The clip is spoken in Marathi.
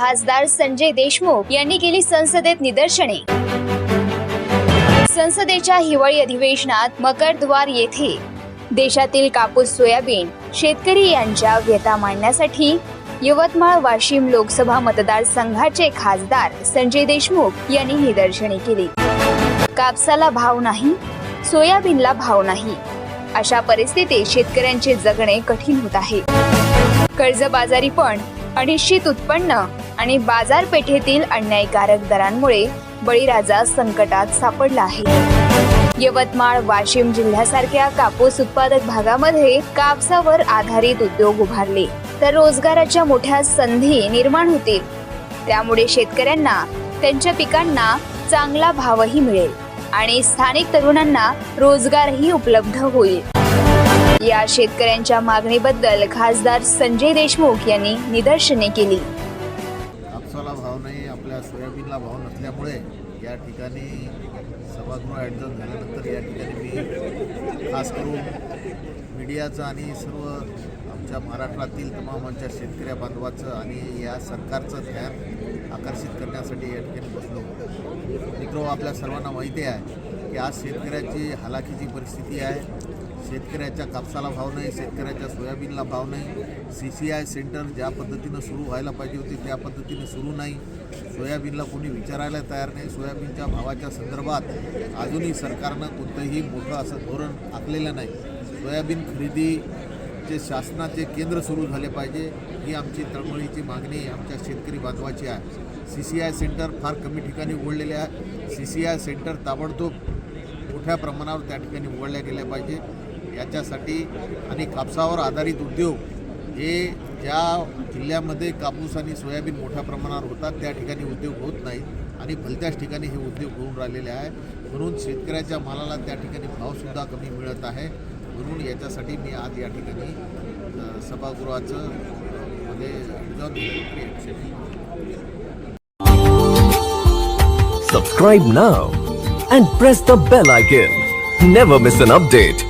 खासदार संजय देशमुख यांनी केली संसदेत निदर्शने. संसदेच्या हिवाळी अधिवेशनात मकरद्वार येथे. देशातील कापूस सोयाबीन शेतकरी यांच्या व्यथा मांडण्यासाठी यवतमाळ वाशिम लोकसभा मतदारसंघाचे खासदार संजय देशमुख यांनी निदर्शने केली. कापसाला भाव नाही सोयाबीनला भाव नाही. अशा परिस्थितीत शेतकऱ्यांचे जगणे कठीण होत आहे. कर्जबाजारीपण अनिश्चित उत्पन्न आणि बाजारपेठेतील अन्यायकारक दरांमुळे बळीराजा संकटात सापडला आहे. यवतमाळ वाशिम जिल्ह्यासारख्या कापूस उत्पादक भागामध्ये कापसावर आधारित उद्योग उभारले तर रोजगाराच्या मोठ्या संधी निर्माण होतील. त्यामुळे शेतकऱ्यांना त्यांच्या पिकांना चांगला भावही मिळेल आणि स्थानिक तरुणांना रोजगारही उपलब्ध होईल. या शेतकऱ्यांच्या मागणीबद्दल खासदार संजय देशमुख यांनी निदर्शने केली. नाही आपल्या सोयाबीनला भाव नसल्यामुळे या ठिकाणी सभागृह ॲडजस्ट झाल्यानंतर या ठिकाणी मी खास करून मीडियाचं आणि सर्व आमच्या महाराष्ट्रातील तमाम आमच्या शेतकऱ्या बांधवाचं आणि या सरकारचं ध्यान आकर्षित करण्यासाठी या ठिकाणी बसलो. मित्रो आपल्या सर्वांना माहिती आहे की आज शेतकऱ्याची हालाखीची परिस्थिती आहे. शेतकऱ्याच्या कापसाला भाव नाही शेतकऱ्याच्या सोयाबीनला भाव नाही. सी सी आय सेंटर ज्या पद्धतीनं सुरू व्हायला पाहिजे होते त्या पद्धतीने सुरू नाही. सोयाबीनला कोणी विचारायला तयार नाही. सोयाबीनच्या भावाच्या संदर्भात अजूनही सरकारनं कोणतंही मोठं असं धोरण आखलेलं नाही. सोयाबीन खरेदीचे शासनाचे केंद्र सुरू झाले पाहिजे ही आमची तळमळीची मागणी आमच्या शेतकरी बांधवाची आहे. सी सी आय सेंटर फार कमी ठिकाणी उघडलेले आहे. सी सी आय सेंटर ताबडतोब मोठ्या प्रमाणावर त्या ठिकाणी उघडल्या गेल्या पाहिजे. याच्यासाठी आणि कापसावर आधारित उद्योग हे ज्या जिल्ह्यामध्ये कापूस आणि सोयाबीन मोठ्या प्रमाणावर होतात त्या ठिकाणी उद्योग होत नाहीत आणि भलत्याच ठिकाणी हे उद्योग होऊन राहिलेले आहे म्हणून शेतकऱ्याच्या मालाला त्या ठिकाणी भावसुद्धा कमी मिळत आहे. म्हणून याच्यासाठी मी आज या ठिकाणी सभागृहाचं मध्ये subscribe now and press the bell icon never miss an update.